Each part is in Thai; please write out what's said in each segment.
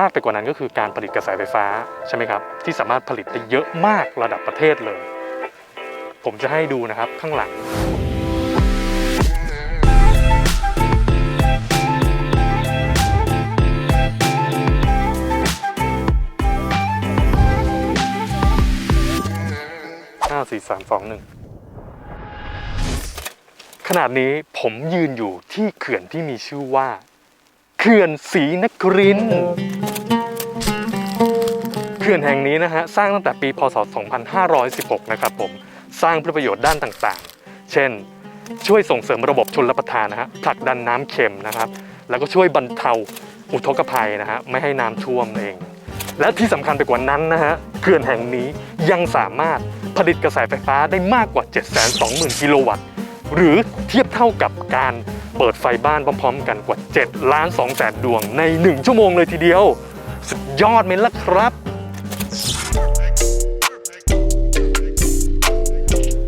มากไปกว่านั้นก็คือการผลิตกระแสไฟฟ้าใช่ไหมครับที่สามารถผลิตได้เยอะมากระดับประเทศเลย ผมจะให้ดูนะครับข้างหลัง ห้าสี่สามสองหนึ่งขนาดนี้ผมยืนอยู่ที่เขื่อนที่มีชื่อว่า ขื่อนศรีนครินทร์เขื่อนแห่งนี้นะฮะสร้างตั้งแต่ปีพศ 2516 นะครับผมสร้างเพื่อประโยชน์ด้านต่างๆ เช่น ช่วยส่งเสริมระบบชนรับประทานนะฮะผลักดันน้ำเค็มนะครับ แล้วก็ช่วยบรรเทาอุทกภัยนะฮะไม่ให้น้ำท่วมเอง และที่สำคัญไปกว่านั้นนะฮะเขื่อนแห่งนี้ยังสามารถผลิตกระแสไฟฟ้าได้มากกว่า 720,000 กิโลวัตต์ หรือเทียบเท่ากับการ เปิดไฟบ้านพร้อมๆ กันกว่า7ล้าน2แสนดวงใน 1 ชั่วโมงเลยทีเดียว สุดยอดไหมล่ะครับ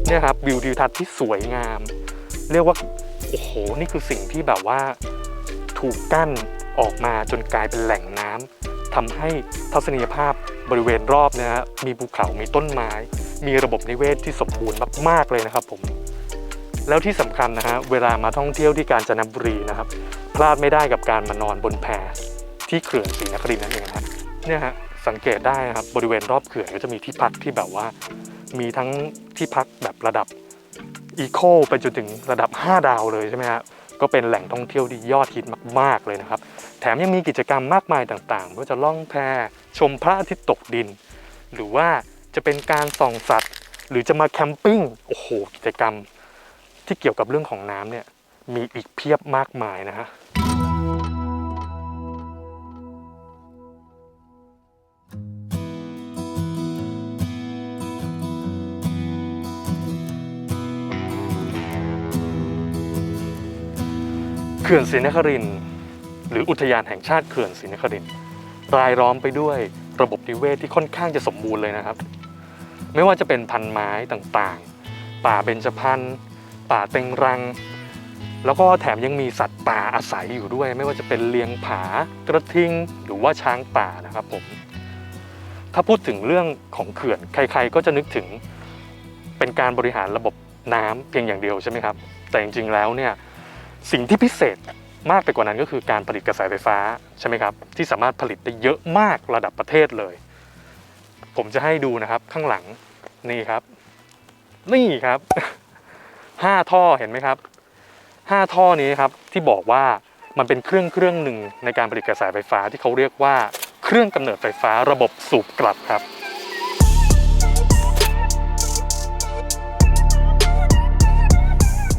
เนี่ยครับวิวทิวทัศน์ที่สวยงาม เรียกว่า โอ้โห นี่คือสิ่งที่แบบว่าถูกกั้นออกมาจนกลายเป็นแหล่งน้ำทำให้ทัศนียภาพบริเวณรอบนะฮะมีภูเขา มีต้นไม้ มีระบบนิเวศที่สมบูรณ์มาก ๆ เลยนะครับผม แล้วที่สำคัญนะฮะเวลามาท่องเที่ยวที่กาญจนบุรีนะครับพลาดไม่ได้กับการมานอนบนแพที่เขื่อนศรีนครินทร์นั่นเองนะเนี่ยฮะสังเกตได้นะครับบริเวณรอบเขื่อนก็จะมีที่พักที่แบบว่า มีทั้งที่พักแบบระดับอีโคไปจนถึงระดับ 5 ดาวเลยใช่ไหมฮะก็เป็นแหล่งท่องเที่ยวที่ยอดฮิตมาก ๆเลยนะครับ แถมยังมีกิจกรรมมากมายต่างๆว่าจะล่องแพชมพระอาทิตย์ตกดิน หรือว่าจะเป็นการส่องสัตว์ หรือจะมาแคมปิ้งโอ้โหกิจกรรม ที่เกี่ยวกับเรื่องของน้ำเนี่ยมีอีกเพียบมากมายนะฮะเขื่อนศรีนครินหรืออุทยานแห่งชาติเขื่อนศรีนครินทร์รายล้อมไปด้วยระบบนิเวศที่ค่อนข้างจะสมบูรณ์เลยนะครับ ไม่ว่าจะเป็นพันไม้ต่างๆ ป่าเบญจพรรณ ป่าเต็งรัง แล้วก็แถมยังมีสัตว์ป่าอาศัยอยู่ด้วย ไม่ว่าจะเป็นเลียงผากระทิงหรือว่าช้างป่านะครับผมถ้าพูดถึงเรื่องของเขื่อนใคร ๆ ก็จะนึกถึงเป็นการบริหารระบบน้ำเพียงอย่างเดียวใช่ไหมครับ แต่จริงๆแล้วเนี่ยสิ่งที่พิเศษมากไปกว่านั้นก็คือการผลิตกระแสไฟฟ้าใช่ไหมครับที่สามารถผลิตได้เยอะมากระดับประเทศเลย ผมจะให้ดูนะครับข้างหลังนี่ครับ นี่ครับ ห้าท่อเห็นไหมครับห้าท่อนี้ครับที่บอกว่ามันเป็นเครื่องเครื่องหนึ่งในการผลิตกระแสไฟฟ้าที่เขาเรียกว่าเครื่องกำเนิดไฟฟ้าระบบสูบกลับครับ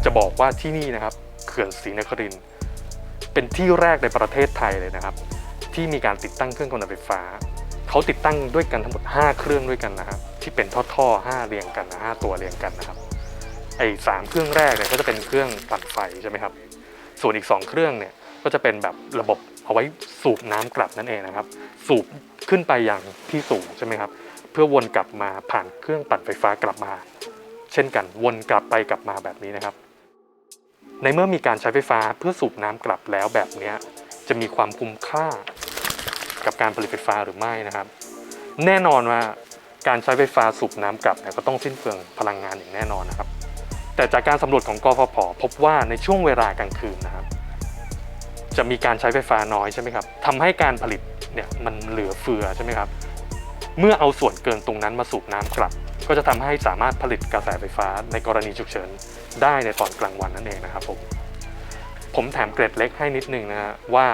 จะบอกว่าที่นี่นะครับเขื่อนศรีนครินเป็นที่แรกในประเทศไทยเลยนะครับ ที่มีการติดตั้งเครื่องกำเนิดไฟฟ้า เขาติดตั้งด้วยกันทั้งหมด 5 เครื่องด้วยกันนะครับ ที่เป็นท่อๆ5เรียงกันนะ5ตัวเรียงกันนะครับ ไอ้สามเครื่องแรกเนี่ยก็จะเป็นเครื่องปั่นไฟใช่ไหมครับ ส่วนอีก 2 เครื่องเนี่ยก็จะเป็นแบบระบบเอาไว้สูบน้ำกลับนั่นเองนะครับ สูบขึ้นไปอย่างที่สูงใช่ไหมครับ เพื่อวนกลับมาผ่านเครื่องปั่นไฟฟ้ากลับมา เช่นกันวนกลับไปกลับมาแบบนี้นะครับ ในเมื่อมีการใช้ไฟฟ้าเพื่อสูบน้ำกลับแล้วแบบนี้จะมีความคุ้มค่ากับการผลิตไฟฟ้าหรือไม่นะครับ แน่นอนว่าการใช้ไฟฟ้าสูบน้ำกลับเนี่ยก็ต้องสิ้นเปลืองพลังงานอย่างแน่นอนนะครับ แต่จากการสำรวจของกฟผพบว่าในช่วงเวลากลางคืนนะครับ จะมีการใช้ไฟฟ้าน้อยใช่ไหมครับทำให้การผลิตเนี่ยมันเหลือเฟือใช่ไหมครับเมื่อเอาส่วนเกินตรงนั้นมาสูบน้ำกลับ ก็จะทำให้สามารถผลิตกระแสไฟฟ้าในกรณีฉุกเฉินได้ในตอนกลางวันนั่นเองนะครับผมผมแถมเกร็ดเล็กให้นิดนึงนะฮะว่า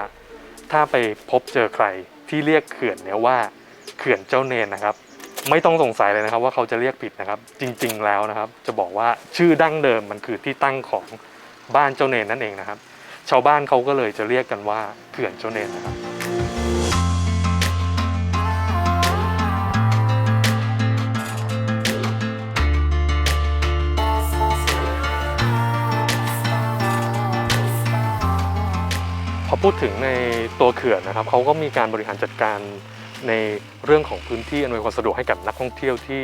ถ้าไปพบเจอใครที่เรียกเขื่อนเนี้ยว่าเขื่อนเจ้าเนนนะครับ ไม่ต้องสงสัยเลยนะครับ ว่าเขาจะเรียกผิดนะครับ จริง ๆ แล้วนะครับ จะบอกว่าชื่อดั้งเดิมมันคือที่ตั้งของบ้านเจ้าเนนนั่นเองนะครับ ชาวบ้านเขาก็เลยจะเรียกกันว่าเขื่อนเจ้าเนนนะครับพอพูดถึงในตัวเขื่อนนะครับเขาก็มีการบริหารจัดการ ในเรื่องของพื้นที่อำนวยความสะดวกให้กับนักท่องเที่ยวที่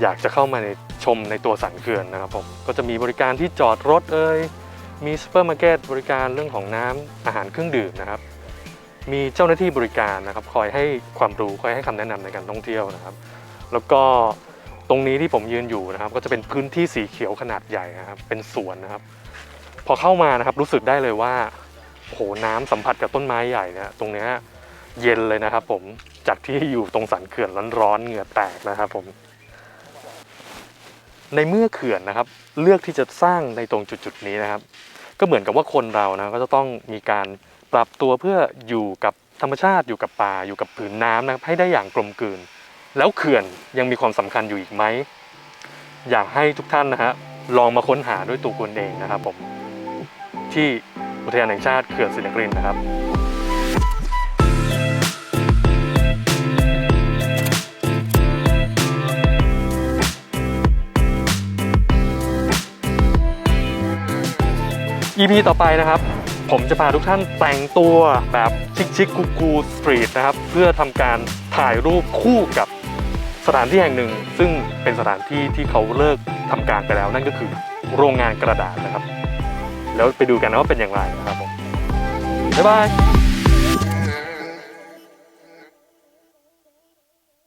อยากจะเข้ามาในชมในตัวสันเขื่อนนะครับผมก็จะมีบริการที่จอดรถเอ่ยมีซูเปอร์มาร์เก็ตบริการเรื่องของน้ำอาหารเครื่องดื่มนะครับ มีเจ้าหน้าที่บริการนะครับคอยให้ความรู้คอยให้คำแนะนำในการท่องเที่ยวนะครับ แล้วก็ตรงนี้ที่ผมยืนอยู่นะครับ ก็จะเป็นพื้นที่สีเขียวขนาดใหญ่นะครับ เป็นสวนนะครับ พอเข้ามานะครับรู้สึกได้เลยว่าโหน้ำสัมผัสกับต้นไม้ใหญ่เนี่ยตรงเนี้ย เย็นเลยนะครับผมจากที่อยู่ตรงสันเขื่อนร้อนๆเหงื่อแตกนะครับผม ในเมื่อเขื่อนนะครับ เลือกที่จะสร้างในตรงจุดๆนี้นะครับ ก็เหมือนกับว่าคนเรานะก็จะต้องมีการปรับตัวเพื่ออยู่กับธรรมชาติอยู่กับป่าอยู่กับผืนน้ำนะครับให้ได้อย่างกลมกลืน แล้วเขื่อนยังมีความสำคัญอยู่อีกไหมอยากให้ทุกท่านนะฮะลองมาค้นหาด้วยตัวคุณเองนะครับผมที่อุทยานแห่งชาติเขื่อนศรีนครินทร์นะครับ EP ต่อไปนะครับ ผมจะพาทุกท่านแต่งตัวแบบชิคชิคกูกูสตรีทนะครับ เพื่อทำการถ่ายรูปคู่กับสถานที่แห่งหนึ่ง ซึ่งเป็นสถานที่ที่เขาเลิกทำการไปแล้วนั่นก็คือโรงงานกระดาษนะครับ แล้วไปดูกันนะว่าเป็นอย่างไรนะครับผมบ๊ายบาย